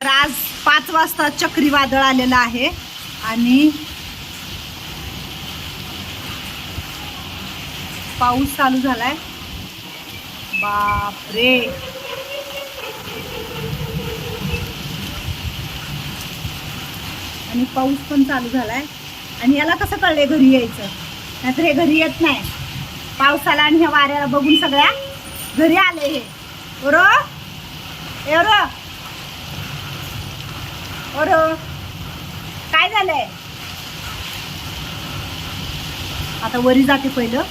तर आज पाच वाजता चक्रीवादळ आलेलं आहे आणि पाऊस चालू झालाय. बापरे. आणि पाऊस पण चालू झालाय. आणि याला कसं कळलंय घरी यायचं? नाहीतर हे घरी येत नाही. पावसाला आणि ह्या वाऱ्याला बघून सगळ्या घरी आले हे. बरो एवढं ओढ. काय झालंय? आता वरी जाते पहिलं.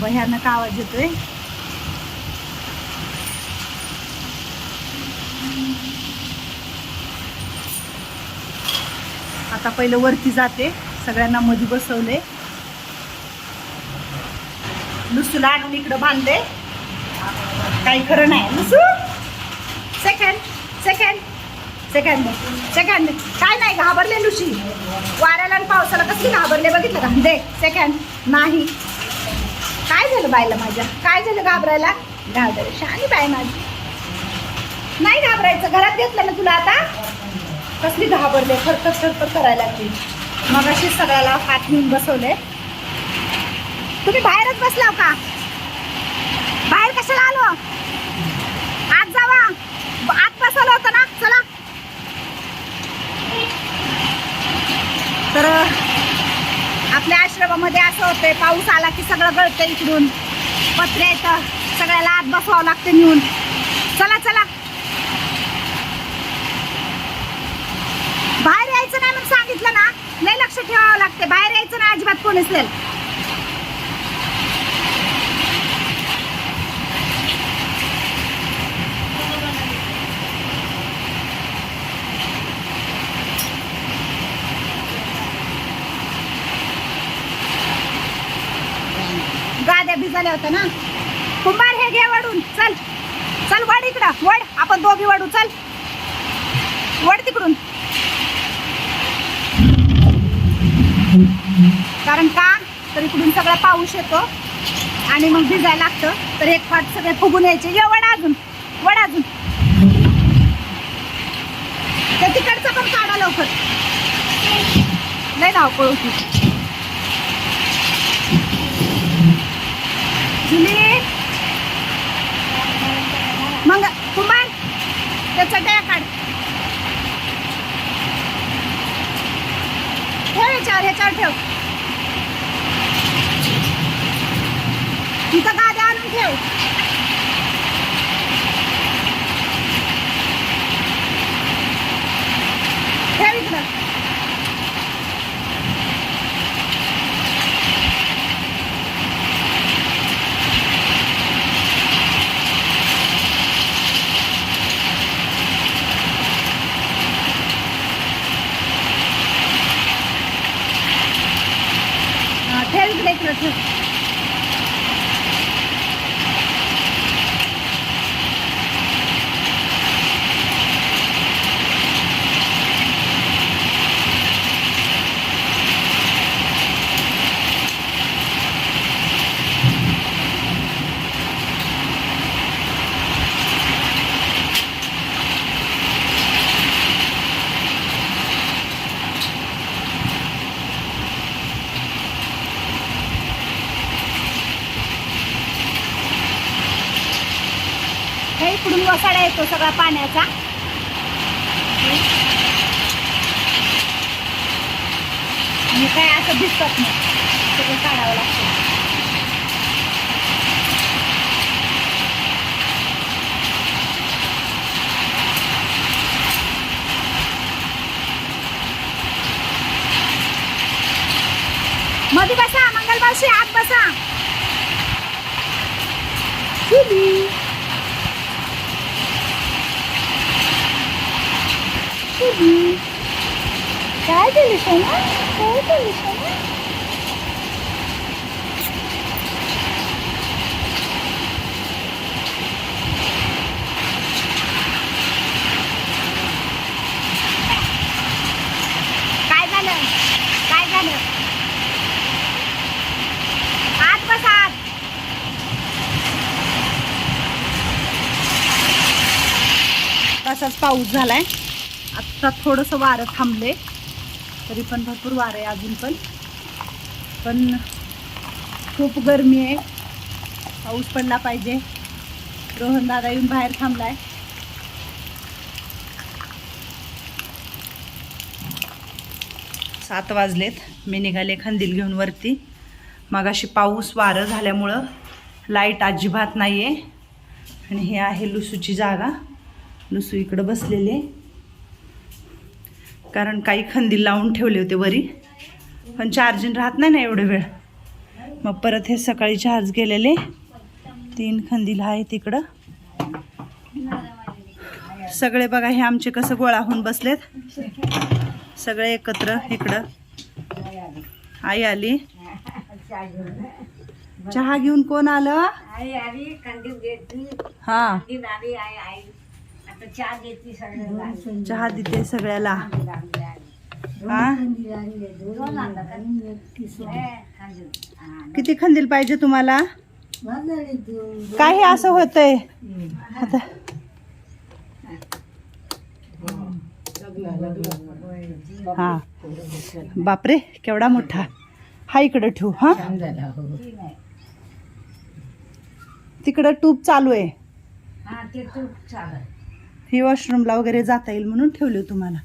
भयानक आवाज येतोय? आता पहिलं वरती जाते. सगळ्यांना मध्ये बसवले लुसूला आणून इकडं बांधले काही खरं नाही. लुसू सेकंड सेकंड सेकंड सेकंड काय नाही घाबरले लुशी वाऱ्याला आणि पावसाला कसली घाबरले बघितलं का? दे सेकंड नाही. काय झालं बायला माझ्या? काय झालं घाबरायला? घाबर शानी बाय माझी. नाही घाबरायचं. घरात घेतलं ना तुला आता? कसली घाबरले? खरखर खरखर करायला लागली. मग अशी सगळ्याला हात नेऊन बसवले. तुम्ही बाहेरच बसलाव का? बाहेर कशाला आलो? बसवलं होतं ना? चला. तर आपल्या आश्रमामध्ये असं होतंय पाऊस आला की सगळं गळतं इकडून. पत्रे येतं सगळ्याला आत बसवावं लागतं नेऊन. चला चला. बाहेर यायचं नाही म्हणून सांगितलं ना? लय लक्ष ठेवावं लागते बाहेर यायचं ना अजिबात कोणीच असेल झाल्या होत्या ना? कुंभार हे घे वडून चल. चल वड इकडं वड. आपण दोघी वडू चल. वड तिकडून. कारण का? तर इकडून सगळा पाऊस येतो आणि मग भिजायला लागतं. तर एक पाठ सगळे फुगून यायचे. ये वड अजून वड अजून. ते तिकडचं पण काढा लवकर. नाही धावपळ होती जुली मग कुमार त्या चटया काढ ठेव याच्यावर ह्याच्यावर ठेव तिथं गाद्या आणून ठेव इकडं हा, ठेव इकडे इकडं ठेव हे इकडून सगळा पाण्याचा. आणि काय असं दिसत नाही. सगळं काढावं लागतं. मध्ये बसा मंगलमावशी आत बसा. Bebeğim. Gel deli sana. Gel deli sana. पाऊस झालाय आत्ता थोडंसं वारं थांबले तरी पण भरपूर वारं आहे अजून पण. पण खूप गरमी आहे. पाऊस पडला पाहिजे. रोहन दादा येऊन बाहेर थांबलाय. सात वाजलेत. मी निघाले खंदील घेऊन वरती. मगाशी पाऊस वारं झाल्यामुळं लाइट अजिबात नाही आहे आणि हे आहे लुसूची जागा. लुसू इकडं बसलेली आहे. कारण काही खंदील लावून ठेवले होते वरी. पण चार्जिंग राहत नाही ना एवढे वेळ. मग परत हे सकाळी चार्ज केलेले तीन खंदील आहे तिकडं. सगळे बघा हे आमचे कसं गोळा होऊन बसलेत. सगळे एकत्र इकडं. आई आली. चहा घेऊन कोण आलं? हा. चहा घेतली सगळ्यांना. चहा देते सगळ्याला. हा? दोन आणलं. हे. हा, किती खंदील पाहिजे तुम्हाला? काही असं होतंय? आता हा. बापरे केवढा मोठा. हा इकडं ठेवू हा? ठीक आहे. तिकडं ट्यूब चालू आहे. हा ते तूप चालत ही वॉशरूमला वगैरे जाता येईल म्हणून ठेवली तुम्हाला.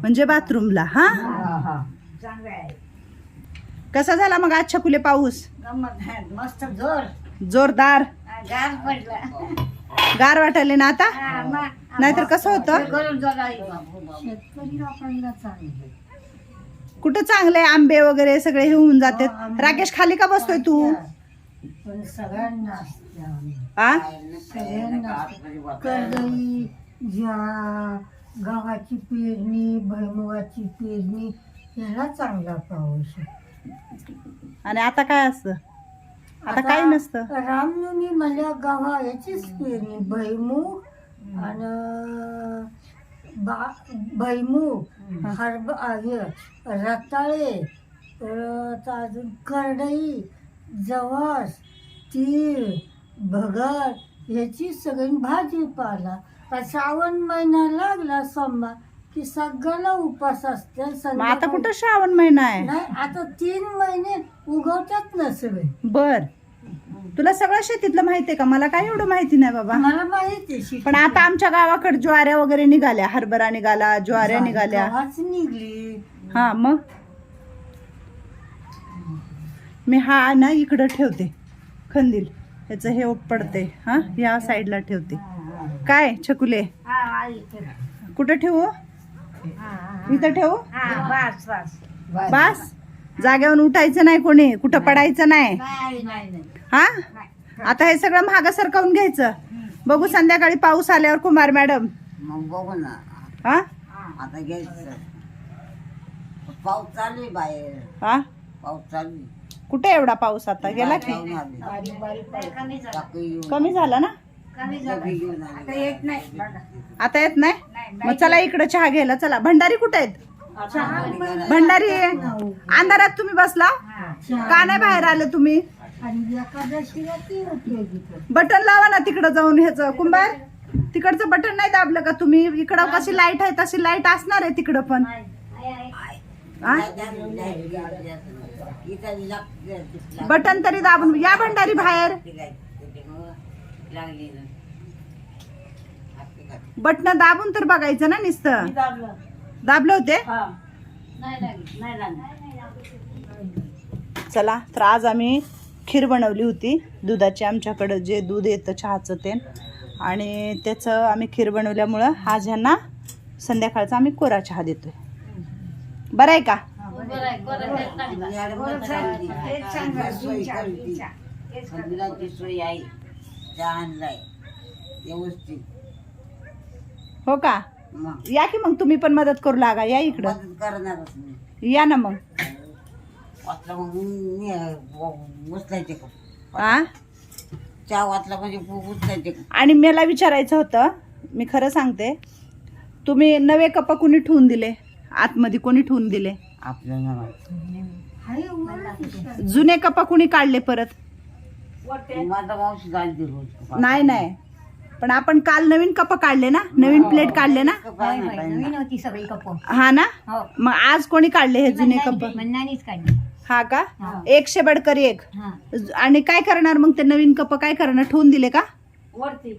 म्हणजे बाथरूमला हा? चांगलं आहे. कसा झाला मग आज छकुले पाऊस? मस्त जोर. जोरदार. हा, गार पडला. गार वाटायले ना आता? हा. नाहीतर कसं होतं? कुठं चांगले आंबे वगैरे सगळे हे होऊन जाते राकेश खाली का बसतोय तू? पण सगळ्यांना आ? सगळ्यांना करडई ज्या गव्हाची पेरणी भैमुगाची पेरणी याला चांगला पाऊस. आणि आता काय असतं? आता काही नसतं? रामनवमी म्हणल्या गव्हा याचीच पेरणी भैमूग आणि भैमूग हरभ हे रताळे परत अजून करडई जवस तीळ भगर ह्याची सगळी भाजीपाला श्रावण महिना लागला सोमवार की सगळ्याला उपास असते मग आता कुठं श्रावण महिना आहे? नाही आता तीन महिने उगवतात ना सगळे. बर. तुला सगळं शेतीतलं माहितीये का? मला काय एवढं माहिती नाही बाबा. मला माहिती आहे. पण आता आमच्या गावाकडे ज्वाऱ्या वगैरे निघाल्या. हरभरा निघाला ज्वाऱ्या निघाल्या. निघली. हा मग? मी हा ना इकडं ठेवते. खंदील. ह्याचं हे पडते. हा या साईडला ठेवते. काय छकुले? कुठं ठेवू? इथं ठेवू? बस बस. बस. जागेवर उठायचं नाही कोणी? कुठं पडायचं नाही? नाही नाही नाही. हा? आता हे सगळं महाग सरकावून घ्यायचं. बघू संध्याकाळी पाऊस आल्यावर कुमार मॅडम. मग बघू ना. हा? आता घ्यायचं. पाऊस चालू बाहेर. हा? पाऊस चालू. कुठे एवढा पाऊस आता? गेला की? कमी झाला ना? कमी झाला. आता येत नाही बघा. आता येत नाही? नाही मग चला इकडे चहा घ्यायला चला. भंडारी कुठे आहेत? भंडारी अंधारात तुम्ही बसला? का नाही बाहेर आले तुम्ही? आणि एकादशीला ती उपयोगी पडते. बटन लावा ना तिकडं जाऊन ह्याचं. कुंभार तिकडचं बटन नाही दाबलं का तुम्ही? इकडं कशी लाइट आहे तशी लाइट असणार आहे तिकडं पण. हा? बटन तरी दाबून. या भंडारी बाहेर. लागली ना. बटन दाबून तर बघायचं ना नुसतं. दाबलं. होते. चला तर आज आम्ही खीर बनवली होती. दुधाची आमच्याकडं जे दूध येतं चहाचं ते. आणि त्याचं आम्ही खीर बनवल्यामुळं आज ह्यांना संध्याकाळचा आम्ही कोरा चहा देतोय. बरं आहे का? सोय आहे. चहा आणलाय. व्यवस्थित. हो का? मग. या की मग तुम्ही पण मदत करू लागा या इकडं. मदत करणारच मी. या ना मग. वाचला मग मी उचलायचे का? आ? चहा वाचला म्हणजे उचलायचे का? आणि मला विचारायचं होतं मी खरं सांगते तुम्ही नवे कप कुणी ठेवून दिले? आतमध्ये कोणी ठेवून दिले. जुने कप कुणी काढले परत? माझा मावशी जायची रोज नाही नाही. पण आपण काल नवीन कप काढले ना? नवीन प्लेट काढले ना? होय, होय. नवीन होती सगळी कप. हा ना? हो. मग आज कोणी काढले हे जुने कप? मन्नानीच काढली. हा का? हा. एकशे बडकर एक. हा. आणि काय करणार मग ते नवीन कप काय करणार? ठेवून दिले का? वरती.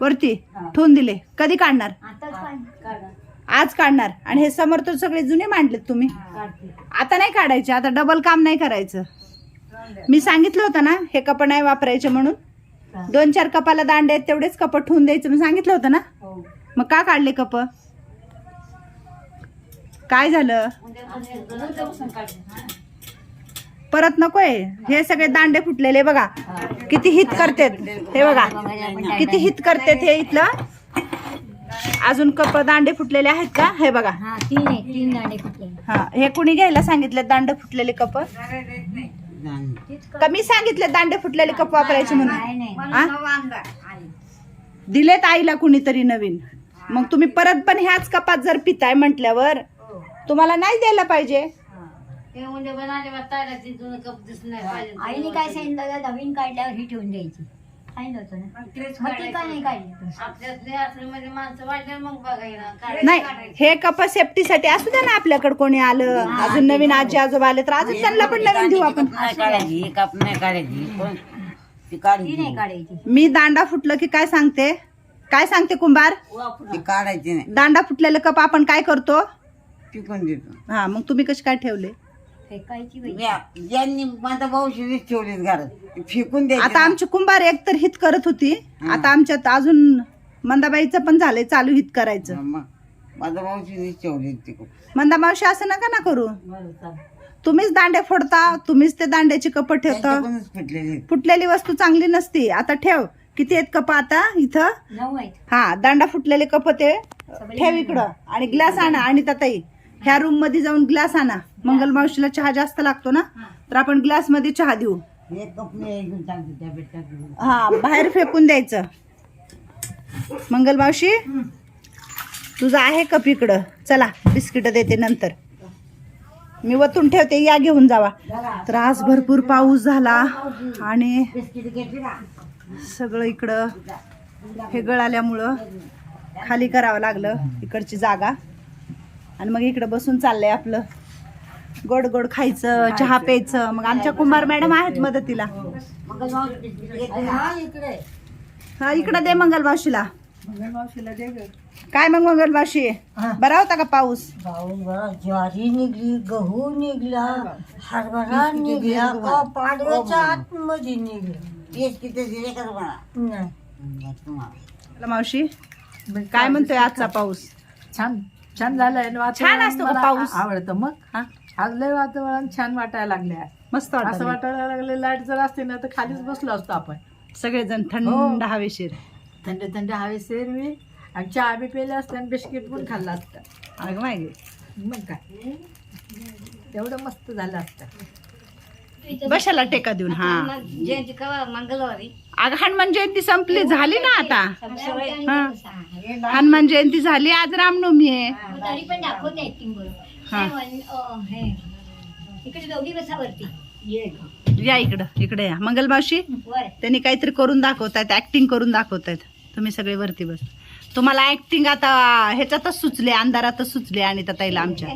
वरती? हा. ठेवून दिले. कधी काढणार? आताच काढ आज काढणार. आणि हे समोर तर सगळे जुने मांडलेत तुम्ही. काढते. आता नाही काढायचे. आता डबल काम नाही करायचं. मी सांगितलं होतं ना हे कप नाही वापरायचे म्हणून. दोन चार कपाला दांडे आहेत तेवढेच कप ठेवून द्यायचं. मी सांगितलं होतं ना? हो. मग का काढले कप? काय झालं? परत नकोय. हे सगळे दांडे फुटलेले बघा. किती हित करतेत. हे बघा. किती हित करतेत हे इथलं. अजून कप दांडे फुटलेले आहेत का? हे बघा. हा तीन आहे तीन दाणे फुटले हा हे कुणी घ्यायला सांगितले दांडे फुटलेले कप. कमी सांगितले दांडे फुटलेले कप वापरायचे म्हणून? हा? दिलेत आईला कुणीतरी नवीन. मग तुम्ही परत पण ह्याच कपात जर पिताय म्हटल्यावर तुम्हाला नाही द्यायला पाहिजे. आईने काय सांगितलं? नवीन काढल्यावर ही ठेवून द्यायची. सांगितलं होतं ना. मग ती का नाही काढली नाही हे कप सेफ्टीसाठी असू द्या ना आपल्याकडे कोणी आलं. अजून नवीन आजी आजोबा आले तर अजून त्यांना पण नवीन देऊ आपण. नाही काढायची ही काप नाही काढायची पण ती ती काढायची. नाही काढायची. मी दांडा फुटलं की काय सांगते? काय सांगते कुंभार? ती काढायची नाही. दांडा फुटलेलं कप आपण काय करतो? पिकून देतो. हा मग तुम्ही कसे काय ठेवले? फेकायची बाई? या- ज्यांनी माझा भाऊ शिरीष ठेवलीत घरात ती फेकून द्यायची आता आमची कुंभार एक तर हित करत होती आता आमच्यात अजून मंदाबाईचं पण झालंय चालू हित करायचं. मग. माझा भाऊ शिरीष तिकडून मावशी असं नका ना करू. तुम्हीच दांडे फोडता तुम्हीच ते दांड्याची कप ठेवता. त्यांच्याकडूनच फुटलेली आहेत. फुटलेली वस्तू चांगली नसती. आता ठेव किती आहेत कप आता इथं? नऊ आहेत. हा दांडा फुटलेले कप ते ठेव इकडं. आणि ग्लास आणा आणि ताई ह्या रूममध्ये जाऊन ग्लास आणा. मंगल मावशीला चहा जास्त लागतो ना तर आपण ग्लासमध्ये चहा देऊ. हे हा बाहेर फेकून द्यायचं. मंगल मावशी तुझं आहे कप इकडं. चला बिस्किट देते नंतर. मी वतून ठेवते या घेऊन जावा. तर आज भरपूर पाऊस झाला आणि सगळं इकडं हे गळाल्यामुळं खाली करावं लागलं इकडची जागा. आणि मग इकडं बसून चाललंय आपलं. गोड गोड खायचं. चहा प्यायचं. मग आमच्या कुंभार मॅडम आहेत मदतीला. हा इकडं. दे मंगल मावशीला काय मग मंगल मावशी बरा होता का पाऊस? ज्वारी निघली गहू निघला हरभरा निघला का पाडव्याच्या आतमध्ये निघला. तेच किती दिले का तुम्हाला? नाही. तुम्हाला. चला मावशी. काय म्हणतोय आजचा पाऊस? छान छान झालंय आणि वातावरण छान असतो का मला पाऊस? आवडतं मग हा? आज लय वातावरण छान वाटायला लागले मस्त असं वाटायला लागले लाइट जर असते ना तर खालीच बसलो असतो आपण. सगळेजण थंड हो. हवेशीर. थंड थंड हवे सेरवी आणि चहा बी पेले असते आणि बिस्किट पण खाल्लं असतं. अगं माहिती मग काय? तेवढं मस्त झालं असतं. बशाला टेका देऊन हा. जयंती कवा? मंगळवारी. अगं हनुमान जयंती संपली झाली ना आता. हा. हनुमान जयंती झाली आज रामनवमी आहे. हा. हे हे. इकडे दोघी बसावरती. या इकडं. इकडे या. मंगल मावशी वर. त्यांनी काहीतरी करून दाखवतायत ऍक्टिंग करून दाखवतायत. तुम्ही सगळे वरती बस. तुम्हाला ऍक्टिंग आता ह्याच्यातच सुचले अंधारातच सुचले आणि त्या ताईला आमच्या.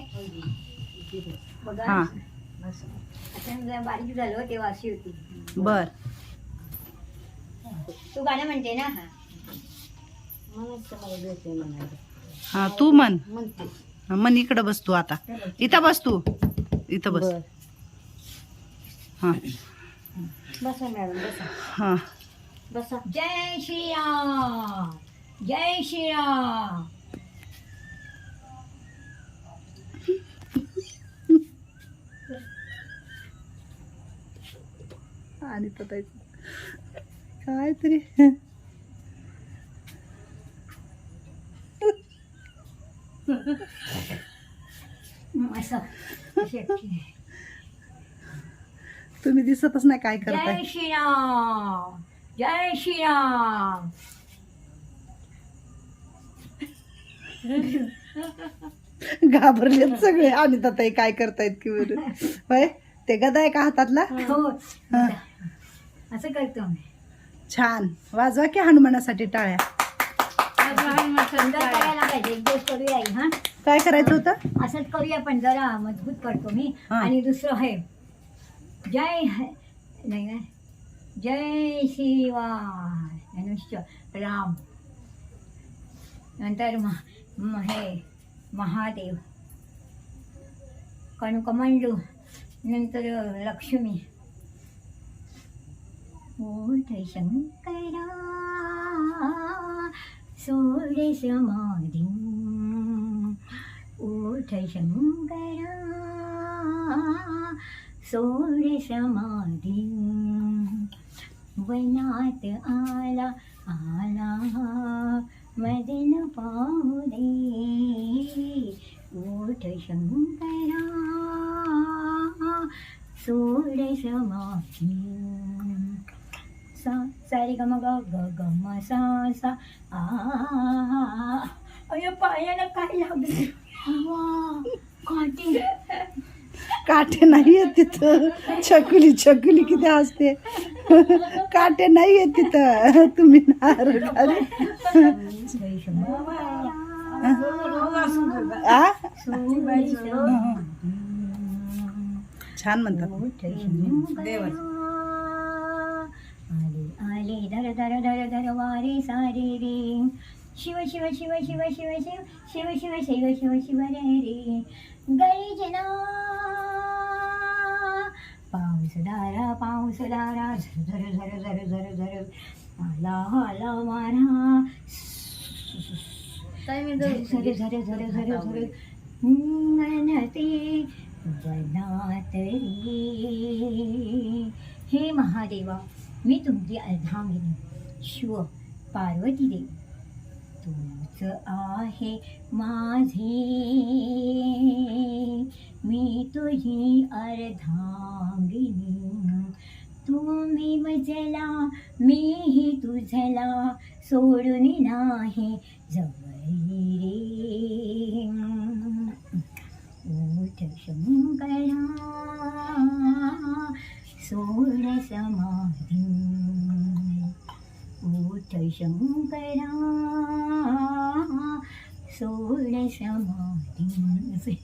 बघा. हा. आता बारीक झालं तेव्हा अशी होती. बर. तू गाणं म्हणते ना? हा तू म्हण. म्हणते. म्हण इकडं बस तू आता. इथं बस तू. इथं बस. हा. बसा मॅडम बसा. हा. बसा. जय श्रीराम. जय श्रीराम. आणि पतायचं. काय तरी असं अशी acting. तुम्ही दिसतच नाही काय करताय. जय श्रीराम जय श्रीराम. घाबरलेत सगळे. आणि ताई काय करतायत की बरं. होय? ते गदा आहे का हातातला? हो. असं करतो छान. वाजवा की हनुमानासाठी टाळ्या. सुंदर करायला पाहिजे एक दिवस करूया आई हा? काय करायचं होतं? असंच करूया पण जरा मजबूत करतो मी. हा. आणि दुसरं आहे जय ह- नाही जय शिवाय धनुष्य राम. नंतर म म- हे महादेव. कणकमंडू नंतर लक्ष्मी. ओठ शंकरा சோழ சமாதி ஓட சங்கரா சோழ சமாதி वनात आला आला मदन पाहुरे ओठ शंकरा सोड समाधी सा सारी ग ग ग ग म सा सा. आ अय पायाला काय लागले? काटे काटे नाही आहेत तिथं. छकुली छकुली किती असते. काटे नाही आहेत तिथं. तुम्ही? छान म्हणतात. आले धर धर धर धर वारे सारे रे शिव शिव शिव शिव शिव शिव शिव शिव शिव शिव शिव रे रे गरी जना पाऊस दारा पाऊस दारा झर झर झर झर झर झर आला आला मारा झर झर झर झर झर गणते जनात रे हे महादेवा मी तुमची अर्धांगिनी शिव पार्वती देव. तूच आहे माझे. मी तुझी अर्धांगिनी तुम्ही मजला मीही तुझला सोडून नाही जवळी रे. ओठ शंकरा. सोड समाधी ओठ शंकरा सोड समाधी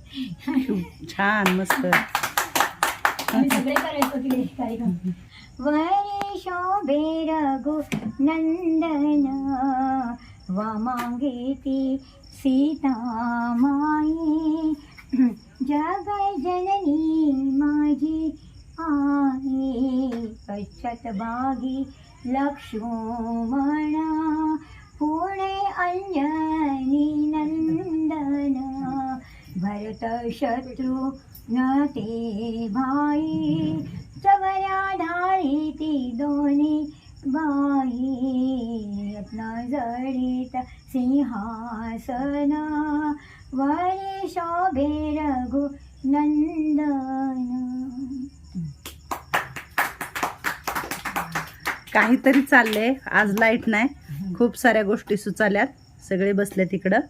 छान मस्त. सगळे करायचो तिकडे कार्यक्रम वरे शोभे रघु नंदन वामांगे ती सीता माई. जग जननी माझी आहे कच्छत बागी लक्ष्मणा पुणे अंजनी नंदन भरत शत्रु न ते भाई चवया ढाळी ती दोन्ही बाई। रत्न जडित सिंहासन वरी शोभे रघु नंदन काहीतरी चाललंय. आज लाइट नाही. खूप साऱ्या गोष्टी सुचाल्यात. सगळे बसले तिकडं